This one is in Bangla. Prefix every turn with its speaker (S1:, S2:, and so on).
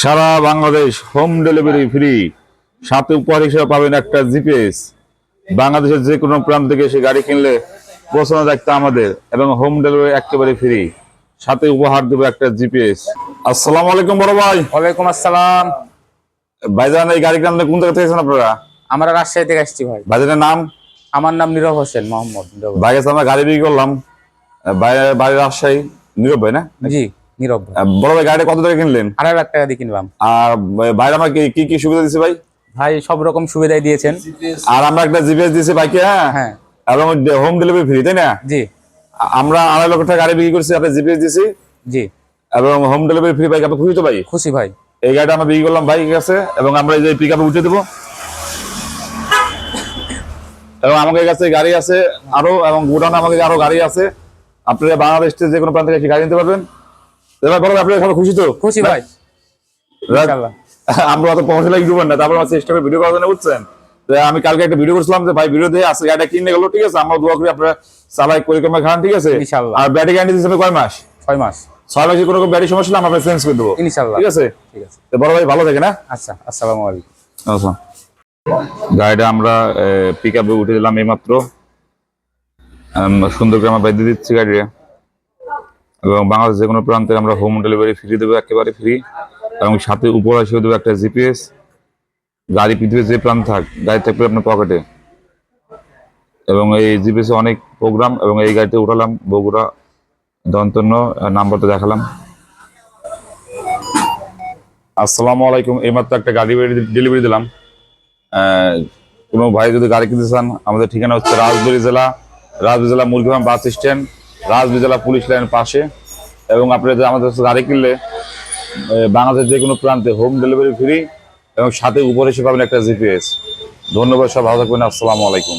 S1: সারা বাংলাদেশ হোম ডেলিভারি ফ্রি। সাথে উপহার হিসেবে পাবেন একটা জিপিএস। বাংলাদেশের যে কোনো প্রান্ত থেকে এসে গাড়ি কিনলে পৌঁছানো দেখতে আমাদের এবং হোম ডেলিভারি একেবারে ফ্রি। সাথে উপহার দেবো একটা জিপিএস। আসসালামু আলাইকুম বড় ভাই।
S2: ওয়ালাইকুম আসসালাম।
S1: ভাইজান এই গাড়ি কিনলে কোন জায়গা থেকে এসেছেন আপনারা?
S2: আমরা রাজশাহী থেকে আসছি ভাই।
S1: ভাইজানের নাম?
S2: আমার নাম নীরব হোসেন মোহাম্মদ।
S1: ভাই আমরা গাড়ি বিক্রি করলাম। ভাই বাড়ির রাজশাহী। নীরব ভাই না?
S2: জি। নীরব
S1: বড় ভাই গাড়িটা কত টাকা কিনলেন?
S2: আড়াই লাখ টাকা দিয়ে কিনলাম।
S1: আর কি- কি সুবিধা দিচ্ছি ভাই?
S2: ভাই সব রকম সুবিধাই দিয়েছেন।
S1: আর আমরা একটা জিপিএস দিচ্ছি বাইকে হ্যাঁ?
S2: হ্যাঁ।
S1: এবং হোম ডেলিভারি ফ্রি তাই না?
S2: জি।
S1: আমরা আড়াই লক্ষ টাকা গাড়ি বিক্রি করছি আপনি জিপিএস দিছি।
S2: জি।
S1: এবং হোম ডেলিভারি ফ্রি বাইক আপনি খুশি তো ভাই?
S2: খুশি ভাই।
S1: এই গাড়িটা আমরা বিক্রি করলাম বাইক কাছে এবং আমরা এই যে পিক আপে উঠে দেবো। এবং আমাদের কাছে গাড়ি আছে আরও এবং গোডাউনে আমাদের আরও গাড়ি আছে। আপনারা বাংলাদেশ যে কোনো প্রান্ত থেকে গাড়ি নিতে পারবেন। এবার বলো আপনারা সবাই খুশি তো?
S2: খুশি ভাই। ইনশাআল্লাহ।
S1: আমরা অত প্রমোশনাল ইউটিউবার না তারপর আমার চেষ্টা করে ভিডিও করার জন্য বুঝছেন? আমি কালকে একটা ভিডিও করছিলাম যে ভাই ভিডিও দিয়ে আসছে গাড়িটা কিনে গেলো ঠিক আছে? আমরা দোয়া করি আপনারা চালাই পরিক্রমা খান ঠিক আছে?
S2: ইনশাআল্লাহ।
S1: আর ব্যাটারি গ্যারান্টি দিচ্ছে কয় মাস?
S2: ছয় মাস।
S1: ছয় মাসে কোনো ব্যাটারি সমস্যা হলে আমরা চেঞ্জ করে দেবো।
S2: ইনশাআল্লাহ
S1: ঠিক আছে?
S2: ঠিক আছে।
S1: তো বড় ভাই ভালো থাকে না?
S2: আচ্ছা আসসালামু আলাইকুম।
S1: আচ্ছা। গাড়িটা আমরা পিক আপে উঠে দিলাম এইমাত্র। সুন্দর করে আমরা বাইরে দিয়ে দিচ্ছি গাড়িটা। এবং বাংলাদেশ যে কোনো প্রান্তে আমরা হোম ডেলিভারি ফ্রি দেবো, একেবারে ফ্রি এবং সাথে উপর হিসেবে দেবো একটা জিপিএস গাড়ি পৃথিবীর যে প্রান্ত থাক, গাড়ি থাকবে আপনার পকেটে এবং এই জিপিএস অনেক প্রোগ্রাম এবং এই গাড়িতে উঠালাম, বগুড়া, দন্তন্য নাম্বারটা দেখালাম। আসসালামু আলাইকুম, এইমাত্র একটা গাড়ি ডেলিভারি দিলাম। কোনো ভাই যদি গাড়ি কিনতে চান, আমাদের ঠিকানা হচ্ছে রাজবাড়ী জেলা রাজবাড়ী জেলা মুরগিফার্ম বাস স্ট্যান্ড। রাজবাড়ী জেলা পুলিশ লাইনের পাশে এবং আপনারা আমাদের গাড়ি কিনলে বাংলাদেশের যে কোনো প্রান্তে হোম ডেলিভারি ফ্রি এবং সাথে উপরে এসে পাবেন একটা জিপিএস ধন্যবাদ সব ভালো থাকবেন, আসসালামু আলাইকুম।